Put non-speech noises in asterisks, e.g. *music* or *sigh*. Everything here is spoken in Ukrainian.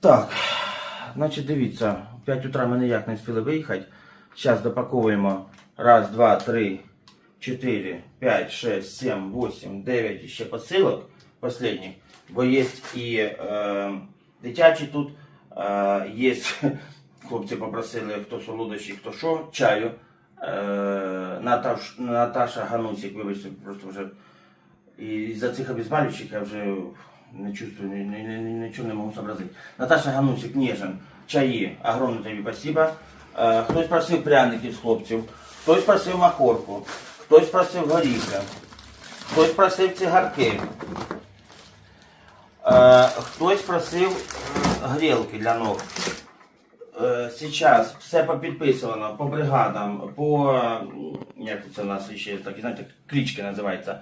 Так, значить, дивіться, в 5 утра ми ніяк не встигли виїхати. Зараз допаковуємо. Раз, два, три, чотири, п'ять, шесть, сім, вісім, дев'ять ще посилок последніх. Бо є і е, дитячі тут, е, є, *laughs* хлопці попросили, хто солодощі, хто що, чаю. Е, Наташ, Наташа Ганусик, вибачте, просто вже і за цих обезболюючих я вже не чувствую, ни, ни, ни, нічого не можу сообразити. Наташа Ганусик, Нежин, чаї, огромне тобі спасибо. Е, хтось просив пряників з хлопців, хтось просив махорку, хтось просив горіхи, хтось просив цигарки, е, хтось просив грілки для ног. Е, Сейчас все попідписано по бригадам, по як це у нас ще такі, знаєте, клички називається.